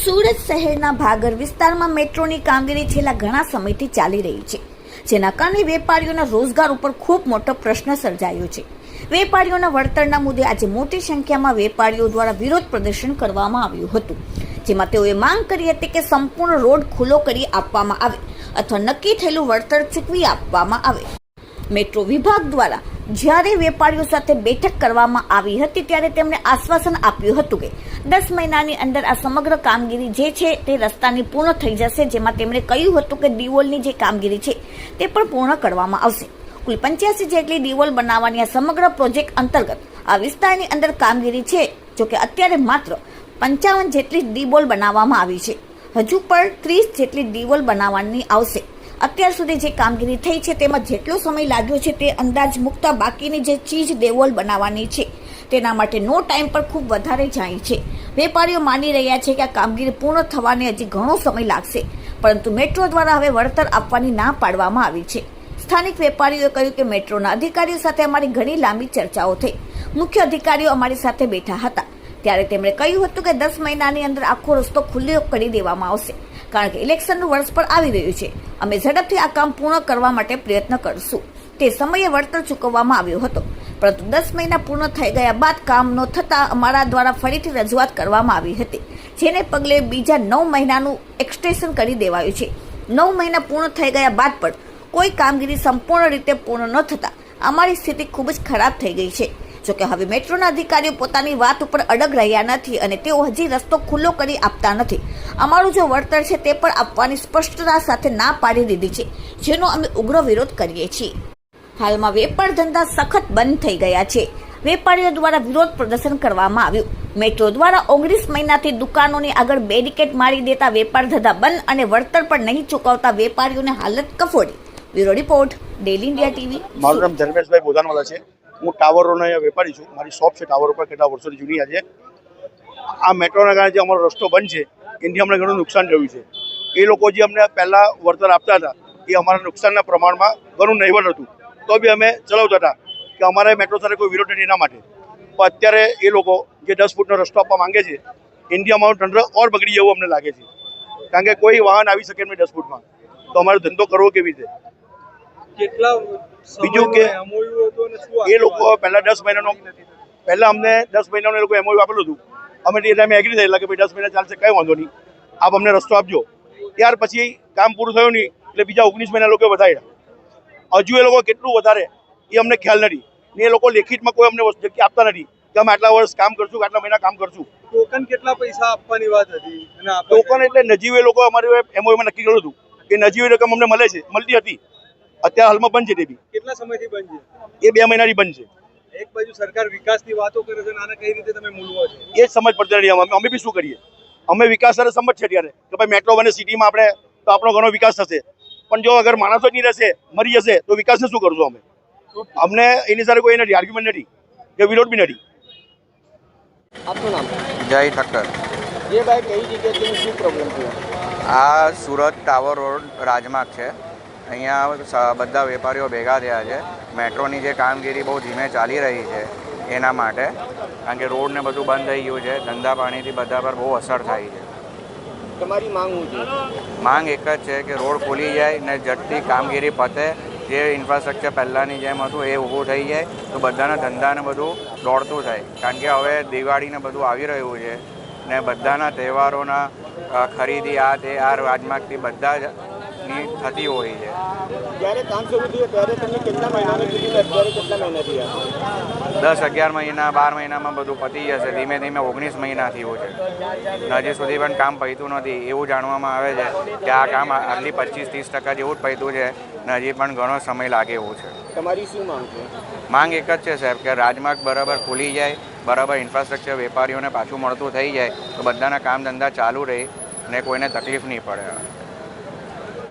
સુરત શહેરના ભાગર વિસ્તારમાં મેટ્રોની કામગીરી છેલ્લા ઘણા સમયથી ચાલી રહી છે, જેના કારણે વેપારીઓના રોજગાર ઉપર ખૂબ મોટો પ્રશ્ન સર્જાયો છે. વેપારીઓના વળતરના મુદ્દે આજે મોટી સંખ્યામાં વેપારીઓ દ્વારા વિરોધ પ્રદર્શન કરવામાં આવ્યું હતું, જેમાં તેઓએ માંગ કરી હતી કે સંપૂર્ણ રોડ ખુલ્લો કરી આપવામાં આવે, અથવા નક્કી થયેલું વળતર ચૂકવી આપવામાં આવે. મેટ્રો વિભાગ દ્વારા જ્યારે વેપારીઓ સાથે બેઠક કરવામાં આવી હતી ત્યારે તેમણે આશ્વાસન આપ્યું હતું કે દસ મહિનાની અંદર આ સમગ્ર કામગીરી જે છે તે રસ્તાની પૂર્ણ થઈ જશે, જેમાં તેમણે કહ્યું હતું કે દિવોલની જે કામગીરી છે તે પણ પૂર્ણ કરવામાં આવશે. કુલ પંચ્યાસી જેટલી દિવોલ બનાવવાની આ સમગ્ર પ્રોજેક્ટ અંતર્ગત આ વિસ્તારની અંદર કામગીરી છે, જોકે અત્યારે માત્ર પંચાવન જેટલી ડીબોલ બનાવવામાં આવી છે. હજુ પણ ત્રીસ જેટલી ડીવોલ બનાવવાની આવશે. અત્યાર સુધી જે કામગીરી થઈ છે તેમાં જેટલો સમય લાગ્યો છે તે અંદાજ મૂકતા બાકીની જે ચીજ દેવોલ બનાવવાની છે, તેના માટે નો ટાઈમ પણ ખૂબ વધારે જાય છે. વેપારીઓ માની રહ્યા છે કે આ કામગીરી પૂર્ણ થવાને હજી ઘણો સમય લાગશે, પરંતુ મેટ્રો દ્વારા હવે વળતર આપવાની ના પાડવામાં આવી છે. સ્થાનિક વેપારીઓએ કહ્યું કે મેટ્રોના અધિકારીઓ સાથે અમારી ઘણી લાંબી ચર્ચાઓ થઈ. મુખ્ય અધિકારીઓ અમારી સાથે બેઠા હતા. ત્યારે તેમણે કહ્યું હતું કે દસ મહિનાની અંદર આખો રસ્તો ખુલ્લો કરી દેવામાં આવશે. કારણ કે ઇલેક્શનનું વર્ષ પણ આવી રહ્યું છે. અમે ઝડપથી આ કામ પૂર્ણ કરવા માટે પ્રયત્ન કરશું. તે સમયે વળતર ચૂકવવામાં આવ્યો હતો. પરંતુ દસ મહિના પૂર્ણ થઈ ગયા બાદ કામ ન થતાં અમારા દ્વારા ફરીથી રજૂઆત કરવામાં આવી હતી. જેને પગલે બીજા નવ મહિનાનું એક્સટેન્શન કરી દેવાયું છે. નવ મહિના પૂર્ણ થઈ ગયા બાદ પણ કોઈ કામગીરી સંપૂર્ણ રીતે પૂર્ણ ન થતાં અમારી સ્થિતિ ખૂબ જ ખરાબ થઈ ગઈ છે. જોકે હવે મેટ્રોના અધિકારીઓ પોતાની વાત ઉપર અડગ રહ્યા નથી અને તેઓ હજી રસ્તો ખુલ્લો કરી આપતા નથી. અમારું જો વળતર છે તે પણ આપવાની સ્પષ્ટતા સાથે ના પાડી દીધી છે, જેનો અમે ઉગ્ર વિરોધ કરીએ છીએ. હાલમાં વેપાર ધંધા સખત બંધ થઈ ગયા છે. વેપારીઓ દ્વારા વિરોધ પ્રદર્શન કરવામાં આવ્યું. મેટ્રો દ્વારા ઓગણીસ મહિનાથી દુકાનોની આગળ બેરિકેડ મારી દેતા વેપાર ધંધા બંધ અને વળતર પણ નહીં ચૂકવતા વેપારીઓને હાલત કફોડી. Bureau report, daily India TV, મારું નામ ધર્મેશભાઈ બોધાનવાલા છે. હું ટાવરોનો વેપારી છું. મારી શોપ છે ટાવર ઉપર કેટલા વર્ષોની જૂની આજે. આ મેટ્રોના કારણે જે અમારો રસ્તો બંધ છે, એનાથી અમને ઘણું નુકસાન થયું છે. એ લોકો જે અમને પહેલાં વળતર આપતા હતા, એ અમારા નુકસાનના પ્રમાણમાં ઘણું નહીવત હતું. તો બી અમે ચલાવતા હતા કે અમારે મેટ્રો સાથે કોઈ વિરોધ નથી એના માટે. પણ અત્યારે એ લોકો જે દસ ફૂટનો રસ્તો આપવા માંગે છે એનાથી અમારું તંત્ર ઓર બગડી જવું અમને લાગે છે. કારણ કે કોઈ વાહન આવી શકે નહીં દસ ફૂટમાં. તો અમારો ધંધો કરવો કેવી રીતે? કેટલા બીજું કે એ લોકો પહેલા દસ મહિનાનો પહેલા અમને દસ મહિનાનું એ લોકો એમઓયુ આપેલું હતું. અમે તે ટાઈમે એગ્રી થયેલા કે ભાઈ દસ મહિના ચાલશે કઈ વાંધો નહીં. આપ અમને રસ્તો આપજો. ત્યાર પછી કામ પૂરું થયું નહીં એટલે બીજા ઓગણીસ મહિના લોકો વધાર્યા. હજુ એ લોકો કેટલું વધારે એ અમને ખ્યાલ નથી. ને એ લોકો લેખિતમાં કોઈ અમને વસ્તુ જગ્યા આપતા નથી કે અમે આટલા વર્ષ કામ કરશું આટલા મહિના કામ કરશું. ટોકન કેટલા પૈસા આપવાની વાત હતી અને ટોકન એટલે નજીવે લોકો અમારે એમઓયુમાં નક્કી કર્યું હતું કે નજીવી રકમ અમને મળે છે મળતી હતી. અત્યારે હાલમાં બંધ છે તે બી. કેટલા સમયથી બંધ એ બે મહિનાથી બંધ છે. છે એક બાજુ સરકાર વિકાસની વાતો કરે છે અને આને કઈ રીતે તમે મૂલવો છો? એ જ સમજ પડતી નથી અમે અમે બી શું કરીએ? અમે વિકાસ સાથે સમજ છે ત્યારે કે ભાઈ મેટ્રો બને સિટીમાં આપણે તો આપણો ઘણો વિકાસ થશે. પણ જો અગર માણસો જ નહીં રહેશે મરી જશે તો વિકાસને શું કરશું અમે? અમને એની સાથે કોઈ નથી આર્ગ્યુમેન્ટ નથી. કે વિરોધ બી નથી. આપનું નામ? જય ઠક્કર જે ભાઈ કઈ જગ્યાએ શું પ્રોબ્લેમ થયો આ સુરત ટાવર રોડ રાજમાર્ગ છે. અહીંયા બધા વેપારીઓ ભેગા થયા છે મેટ્રોની જે કામગીરી બહુ ધીમે ચાલી રહી છે એના માટે કારણ કે રોડને બધું બંધ થઈ ગયું છે ધંધા પાણીથી બધા પર બહુ અસર થાય છે તમારી માંગ હું માંગ એક જ છે કે રોડ ખુલી જાય ને ઝડપી કામગીરી પતે જે ઇન્ફ્રાસ્ટ્રક્ચર પહેલાંની જેમ હતું એ ઊભું થઈ જાય તો બધાના ધંધાને બધું દોડતું થાય કારણ કે હવે દિવાળીને બધું આવી રહ્યું છે ને બધાના તહેવારોના ખરીદી આ તે આ રાજમાર્ગથી બધા જ ની થતી હોય છે. જ્યારે કામ શરૂ થયું ત્યારે તમને કેટલા મહિનાની કીધી અત્યારે કેટલા મહિના થયા? દસ અગિયાર મહિના બાર મહિનામાં બધું પતી જશે. ધીમે ધીમે ઓગણીસ મહિના થયું છે. હજી સુધી પણ કામ પૈતું નથી. એવું જાણવામાં આવે છે કે આ કામ આટલી પચીસ ત્રીસ ટકા જેવું જ પૈતું છે ને હજી પણ ઘણો સમય લાગે એવું છે. તમારી શું માંગ છે? માંગ એક જ છે સાહેબ કે રાજમાર્ગ બરાબર ખુલી જાય બરાબર ઇન્ફ્રાસ્ટ્રક્ચર વેપારીઓને પાછું મળતું થઈ જાય તો બધાના કામ ધંધા ચાલુ રહે ને કોઈને તકલીફ નહીં પડે.